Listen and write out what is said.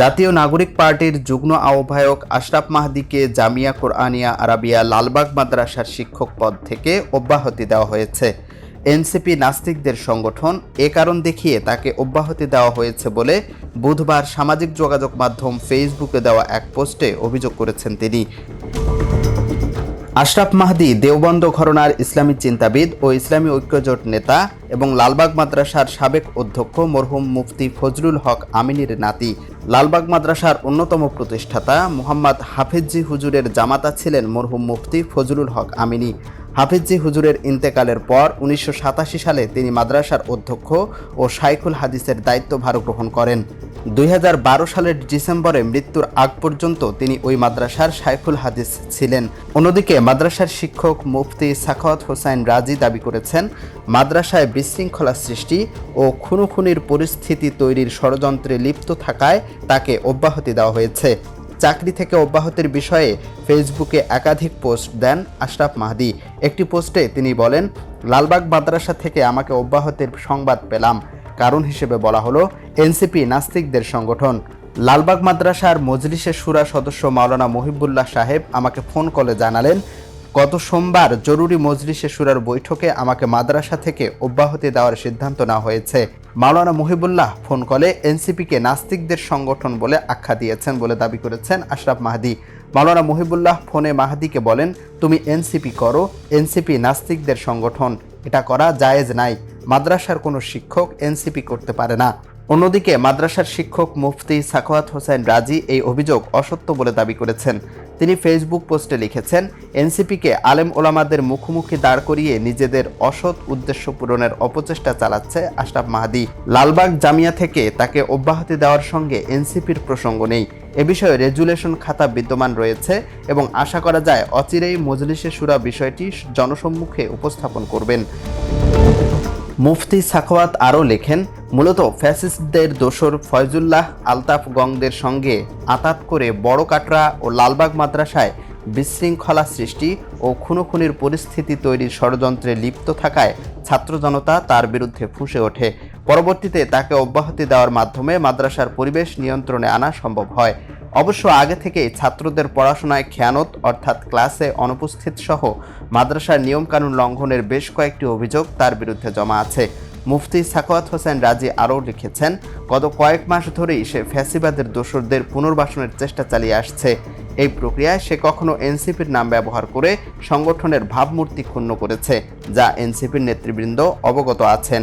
জাতীয় নাগরিক পার্টির যুগ্ম আহ্বায়ক আশরাফ মাহদিকে জামিয়া কোরআনিয়া আরাবিয়া লালবাগ মাদ্রাসার শিক্ষক পদ থেকে অব্যাহতি দেওয়া হয়েছে। এনসিপি নাস্তিকদের সংগঠন এ কারণ দেখিয়ে তাকে অব্যাহতি দেওয়া হয়েছে বলে বুধবার সামাজিক যোগাযোগ মাধ্যম ফেসবুকে দেওয়া এক পোস্টে অভিযোগ করেছেন তিনি। আশরাফ মাহদি দেওবন্দ ঘরনার ইসলামী চিন্তাবিদ ও ইসলামী ঐক্যজোট নেতা এবং লালবাগ মাদ্রাসার সাবেক অধ্যক্ষ মরহুম মুফতি ফজলুল হক আমিনীর নাতি। লালবাগ মাদ্রাসার অন্যতম প্রতিষ্ঠাতা মুহাম্মদ হাফিজি হুজুরের জামাতা ছিলেন মরহুম মুফতি ফজলুল হক আমিনী। হাফিজি হুজুরের ইন্তেকালের পর উনিশশো সাতাশি সালে তিনি মাদ্রাসার অধ্যক্ষ ও শাইখুল হাদিসের দায়িত্বভার গ্রহণ করেন। দুই হাজার বারো সালের ডিসেম্বরে মৃত্যুর আগ পর্যন্ত তিনি ওই মাদ্রাসার শাইখুল হাদিস ছিলেন। অন্যদিকে মাদ্রাসার শিক্ষক মুফতি সাখাওয়াত হোসাইন রাজি দাবি করেছেন, মাদ্রাসায় বিশৃঙ্খলা সৃষ্টি ও খুনোখুনির পরিস্থিতি তৈরির ষড়যন্ত্রে লিপ্ত থাকায় তাকে অব্যাহতি দেওয়া হয়েছে। চাকরি থেকে অব্যাহতির বিষয়ে ফেসবুকে একাধিক পোস্ট দেন আশরাফ মাহদি। একটি পোস্টে তিনি বলেন, লালবাগ মাদ্রাসা থেকে আমাকে অব্যাহতির সংবাদ পেলাম। কারণ হিসেবে বলা হলো, এনসিপি নাস্তিকদের সংগঠন। লালবাগ মাদ্রাসার মজলিসের সুরা সদস্য মাওলানা মহিবুল্লাহ সাহেব আমাকে ফোন কলে জানালেন, গত সোমবার জরুরি মজলিসে সুরার বৈঠকে আমাকে মাদ্রাসা থেকে অব্যাহতি দেওয়ার সিদ্ধান্ত নেওয়া হয়েছে। মাওলানা মহিবুল্লাহ ফোন কলে, এনসিপিকে নাস্তিকদের সংগঠন বলে আখ্যা দিয়েছেন বলে দাবি করেছেন আশরাফ মাহাদি। মাওলানা মহিবুল্লাহ ফোনে মাহাদিকে বলেন, তুমি এনসিপি করো, এনসিপি নাস্তিকদের সংগঠন। এটা করা জায়েজ নাই। মাদ্রাসার কোনো শিক্ষক এনসিপি করতে পারে না। অন্যদিকে মাদ্রাসার শিক্ষক মুফতি সাখাওয়াত হোসেন রাজি এই অভিযোগ অসত্য বলে দাবি করেছেন। তিনি ফেসবুক পোস্টে লিখেছেন, এনসিপিকে আলেম ওলামাদের মুখোমুখি দাঁড় করিয়ে নিজেদের অসৎ উদ্দেশ্য পূরণের অপচেষ্টা চালাচ্ছে আশরাফ মাহাদি। লালবাগ জামিয়া থেকে তাকে অব্যাহতি দেওয়ার সঙ্গে এনসিপির প্রসঙ্গ নেই। এ বিষয়ে রেজুলেশন খাতা বিদ্যমান রয়েছে এবং আশা করা যায় অচিরেই মজলিসে সুরা বিষয়টি জনসম্মুখে উপস্থাপন করবেন। মুফতি সাখাওয়াত আরও লেখেন, মূলত ফ্যাসিস্টদের দোসর ফয়জুল্লাহ আলতাফ গংদের সঙ্গে আতাত করে বড় কাটরা ও লালবাগ মাদ্রাসায় বিশৃঙ্খলা সৃষ্টি ও খুনোখুনির পরিস্থিতি তৈরির ষড়যন্ত্রে লিপ্ত থাকায় ছাত্র জনতা তার বিরুদ্ধে ফুঁসে ওঠে। পরবর্তীতে তাকে অব্যাহতি দেওয়ার মাধ্যমে মাদ্রাসার পরিবেশ নিয়ন্ত্রণে আনা সম্ভব হয়। অবশ্য আগে থেকেই ছাত্রদের পড়াশোনায় খেয়ানত, অর্থাৎ ক্লাসে অনুপস্থিত সহ মাদ্রাসার নিয়মকানুন লঙ্ঘনের বেশ কয়েকটি অভিযোগ তার বিরুদ্ধে জমা আছে। মুফতি সাখাওয়াত হোসেন রাজি আরও লিখেছেন, গত কয়েক মাস ধরেই সে ফ্যাসিবাদের দোসরদের পুনর্বাসনের চেষ্টা চালিয়ে আসছে। এই প্রক্রিয়ায় সে কখনো এনসিপির নাম ব্যবহার করে সংগঠনের ভাবমূর্তি ক্ষুণ্ণ করেছে, যা এনসিপির নেতৃবৃন্দ অবগত আছেন।